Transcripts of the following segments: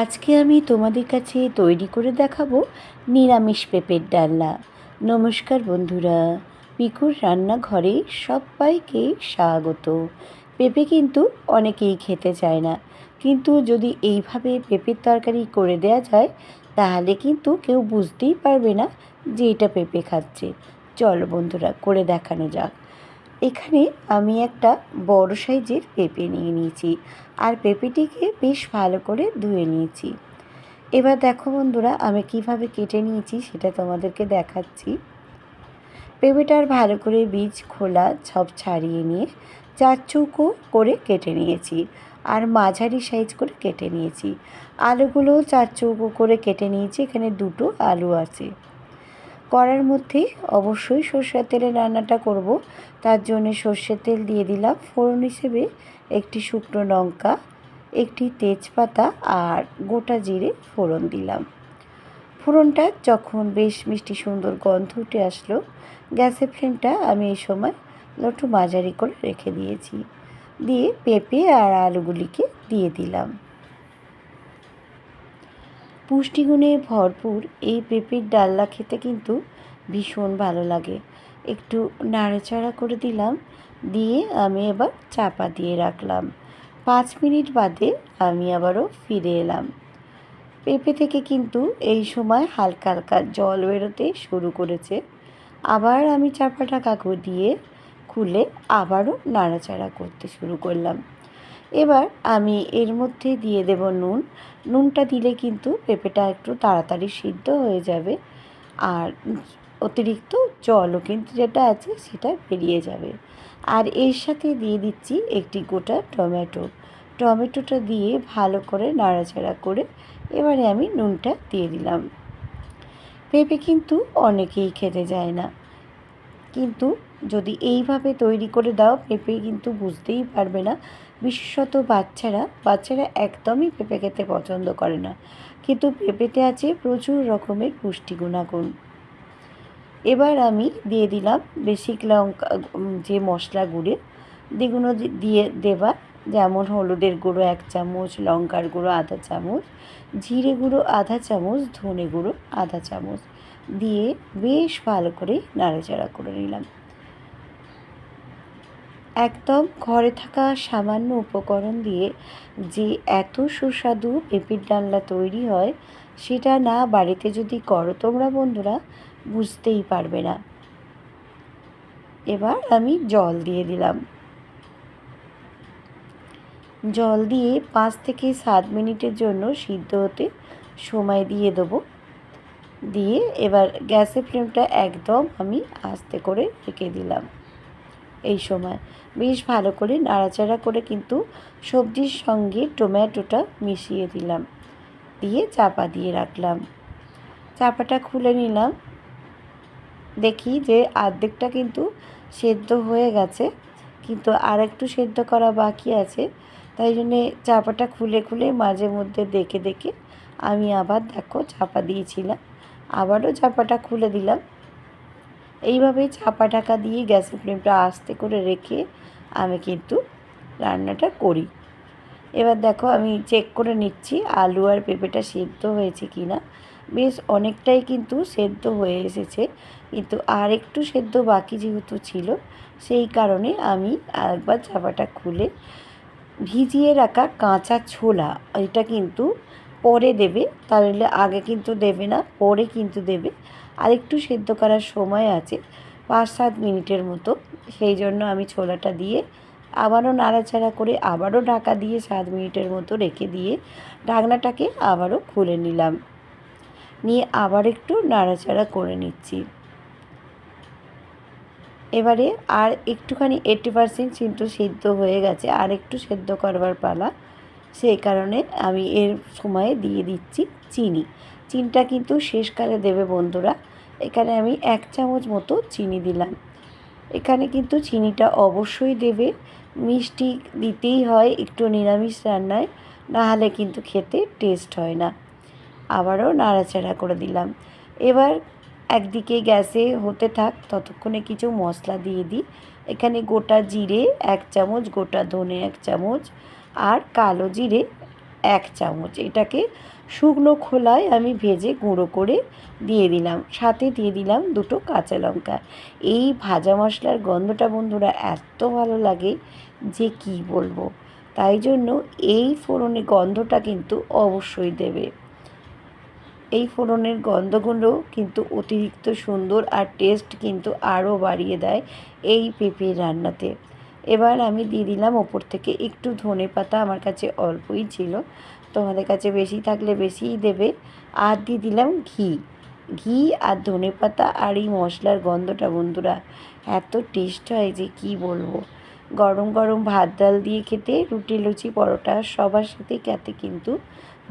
আজকে আমি তোমাদের কাছে তৈরি করে দেখাবো নিরামিষ পেঁপের ডালনা। নমস্কার বন্ধুরা, পিকুর রান্নাঘরে সবাইকে স্বাগত। পেঁপে কিন্তু অনেকেই খেতে চায় না, কিন্তু যদি এইভাবে পেঁপের তরকারি করে দেয়া যায়, তাহলে কিন্তু কেউ বুঝতেই পারবে না যে এটা পেঁপে খাচ্ছে। চলো বন্ধুরা, করে দেখানো যাক। এখানে আমি একটা বড় সাইজের পেঁপে নিয়ে নিয়েছি। আর পেঁপেটিকে বেশ ভালো করে ধুয়ে নিয়েছি। এবার দেখো বন্ধুরা, আমি কীভাবে কেটে নিয়েছি সেটা তোমাদেরকে দেখাচ্ছি। পেঁপেটার ভালো করে বীজ, খোলা সব ছাড়িয়ে নিয়ে চার চৌকো করে কেটে নিয়েছি। আর মাঝারি সাইজ করে কেটে নিয়েছি। আলুগুলো চার চৌকো করে কেটে নিয়েছি। এখানে দুটো আলু আছে। কড়ার মধ্যে অবশ্যই সর্ষের তেলে রান্নাটা করব। তার জন্য সর্ষের তেল দিয়ে দিলাম ফোড়ন হিসেবে একটি শুকনো লঙ্কা, একটি তেজপাতা আর গোটা জিরে ফোড়ন দিলাম। ফোড়নটা যখন বেশ মিষ্টি সুন্দর গন্ধ উঠে আসলো, গ্যাসের ফ্লেমটা আমি এই সময় একটু মাঝারি করে রেখে দিয়েছি। দিয়ে পেঁপে আর আলুগুলিকে দিয়ে দিলাম। পুষ্টিগুণে ভরপুর এই পেঁপের ডাল্লা খেতে কিন্তু ভীষণ ভালো লাগে। একটু নাড়াচাড়া করে দিলাম, দিয়ে আমি এবার চাপা দিয়ে রাখলাম। পাঁচ মিনিট বাদে আমি আবারও ফিরে এলাম। পেঁপে থেকে কিন্তু এই সময় হালকা হালকা জল বেরোতে শুরু করেছে। আবার আমি চাপাটা কাকু দিয়ে খুলে আবারও নাড়াচাড়া করতে শুরু করলাম। এবার আমি এর মধ্যে দিয়ে দেব নুন। নুনটা দিলে কিন্তু পেঁপেটা একটু তাড়াতাড়ি সিদ্ধ হয়ে যাবে আর অতিরিক্ত জলও কিন্তু যেটা আছে সেটা বেরিয়ে যাবে। আর এর সাথে দিয়ে দিচ্ছি একটি গোটা টমেটো। টমেটোটা দিয়ে ভালো করে নাড়াচাড়া করে এবারে আমি নুনটা দিয়ে দিলাম। পেঁপে কিন্তু অনেকেই খেতে যায় না। কিন্তু যদি এইভাবে তৈরি করে দাও, পেঁপে কিন্তু বুঝতেই পারবে না বিশেষত বাচ্চারা বাচ্চারা একদমই পেঁপে খেতে পছন্দ করে না। কিন্তু পেঁপেতে আছে প্রচুর রকমের পুষ্টি গুণাগুণ। এবার আমি দিয়ে দিলাম বেসিক লঙ্কা যে মশলা গুঁড়ে, যেগুলো দিয়ে দেবার যেমন হলুদের গুঁড়ো এক চামচ, লঙ্কার গুঁড়ো আধা চামচ, জিরে গুঁড়ো আধা চামচ, ধনে গুঁড়ো আধা চামচ, দিয়ে বেশ ভালো করে নাড়াচাড়া করে নিলাম। একদম ঘরে থাকা সামান্য উপকরণ দিয়ে যে এত সুস্বাদু পেঁপের ডালনা তৈরি হয়, সেটা না বাড়িতে যদি করো তোমরা বন্ধুরা, বুঝতেই পারবে না। এবার আমি জল দিয়ে দিলাম। জল দিয়ে পাঁচ থেকে সাত মিনিটের জন্য সিদ্ধ হতে সময় দিয়ে দেবো। দিয়ে এবার গ্যাসের ফ্লেমটা একদম আমি আস্তে করে রেখে দিলাম। এই সময়। বেশ ভালো করে নাড়াচাড়া করে কিন্তু সবজির সঙ্গে টমেটোটা মিশিয়ে দিলাম। দিয়ে চাপা দিয়ে রাখলাম। চাপাটা খুলে নিলাম। দেখি যে আর্ধেকটা কিন্তু সেদ্ধ হয়ে গেছে, কিন্তু আর একটু সেদ্ধ করা বাকি আছে। তাই জন্যে চাপাটা খুলে খুলে মাঝে মধ্যে দেখে দেখে আমি আবার দেখো চাপা দিয়েছিলাম। আবারও চাপাটা খুলে দিলাম। এইভাবে চাপা ঢাকা দিয়ে গ্যাসের ফ্লেমটা আস্তে করে রেখে আমি কিন্তু রান্নাটা করি। এবার দেখো আমি চেক করে নিচ্ছি, আলু আর পেঁপেটা সেদ্ধ হয়েছে কি না বেশ অনেকটাই কিন্তু সেদ্ধ হয়ে এসেছে, কিন্তু আর একটু সেদ্ধ বাকি যেহেতু ছিল, সেই কারণে আমি আরেকবার চাপাটা খুলে ভিজিয়ে রাখা কাঁচা ছোলা, এটা কিন্তু পরে দেবে, তাহলে আগে কিন্তু দেবে না, পরে কিন্তু দেবে। আর একটু সেদ্ধ করার সময় আছে পাঁচ সাত মিনিটের মতো। সেই জন্য আমি ছোলাটা দিয়ে আবারও নাড়াচাড়া করে আবারও ঢাকা দিয়ে সাত মিনিটের মতো রেখে দিয়ে ঢাকনাটাকে আবারও খুলে নিলাম। নিয়ে আবার একটু নাড়াচাড়া করে নিচ্ছি। এবারে আর একটুখানি এইটটি পারসেন্ট কিন্তু সিদ্ধ হয়ে গেছে, আর একটু সেদ্ধ করবার পালা। সেই কারণে আমি এর সময়ে দিয়ে দিচ্ছি চিনি। চিনিটা কিন্তু শেষকালে দেবে বন্ধুরা। এখানে আমি এক চামচ মতো চিনি দিলাম। এখানে কিন্তু চিনিটা অবশ্যই দেবে। মিষ্টি দিতেই হয় একটু নিরামিষ রান্নায় নাহলে কিন্তু খেতে টেস্ট হয় না। আবারও নাড়াচাড়া করে দিলাম। এবার একদিকে গ্যাসে হতে থাক, ততক্ষণে কিছু মশলা দিয়ে দিই। এখানে গোটা জিরে এক চামচ, গোটা ধনে এক চামচ আর কালো জিরে এক চামচ। এটাকে শুকনো খোলায় আমি ভেজে গুঁড়ো করে দিয়ে দিলাম। সাথে দিয়ে দিলাম দুটো কাঁচা লঙ্কা। এই ভাজা মশলার গন্ধটা বন্ধুরা এত ভালো লাগে যে কি বলব? তাই জন্য এই ফোড়নের গন্ধটা কিন্তু অবশ্যই দেবে। এই ফোড়নের গন্ধগুলো কিন্তু অতিরিক্ত সুন্দর আর টেস্ট কিন্তু আরও বাড়িয়ে দেয় এই পেঁপের রান্নাতে। এবার আমি দিয়ে দিলাম ওপর থেকে একটু ধনে পাতা আমার কাছে অল্পই ছিল। তোমাদের কাছে বেশি থাকলে বেশিই দেবে। আর দিয়ে দিলাম ঘি। ঘি আর ধনে পাতা আর এই মশলার গন্ধটা বন্ধুরা, এত টেস্ট হয় যে কি বলব? গরম গরম ভাত ডাল দিয়ে খেতে রুটি, লুচি, পরোটা সবার সাথে খেতে কিন্তু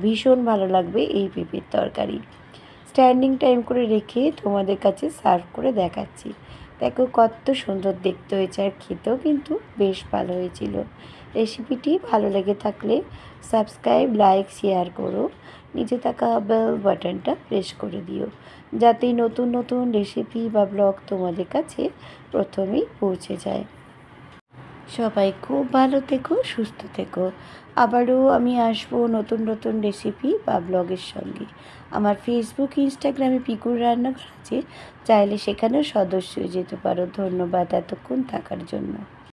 ভীষণ ভালো লাগবে এই পেঁপের তরকারি। স্ট্যান্ডিং টাইম করে রেখে তোমাদের কাছে সার্ভ করে দেখাচ্ছি। দেখো কত সুন্দর দেখতে হয়েছে আর খেতেও কিন্তু বেশ ভালো হয়েছিল। রেসিপিটি ভালো লেগে থাকলে সাবস্ক্রাইব, লাইক, শেয়ার করো। নিচে থাকা বেল বাটনটা প্রেস করে দিও। যাতে নতুন নতুন রেসিপি বা ব্লগ তোমাদের কাছে প্রথমেই পৌঁছে যায়। সবাই খুব ভালো থেকো, সুস্থ থেকো। আবারও আমি আসব নতুন নতুন রেসিপি বা ব্লগের সঙ্গে। আমার ফেসবুক ইনস্টাগ্রামে পিকুর রান্নাঘর আছে, চাইলে সেখানেও সদস্য যেতে পারো। ধন্যবাদ এতক্ষণ থাকার জন্য।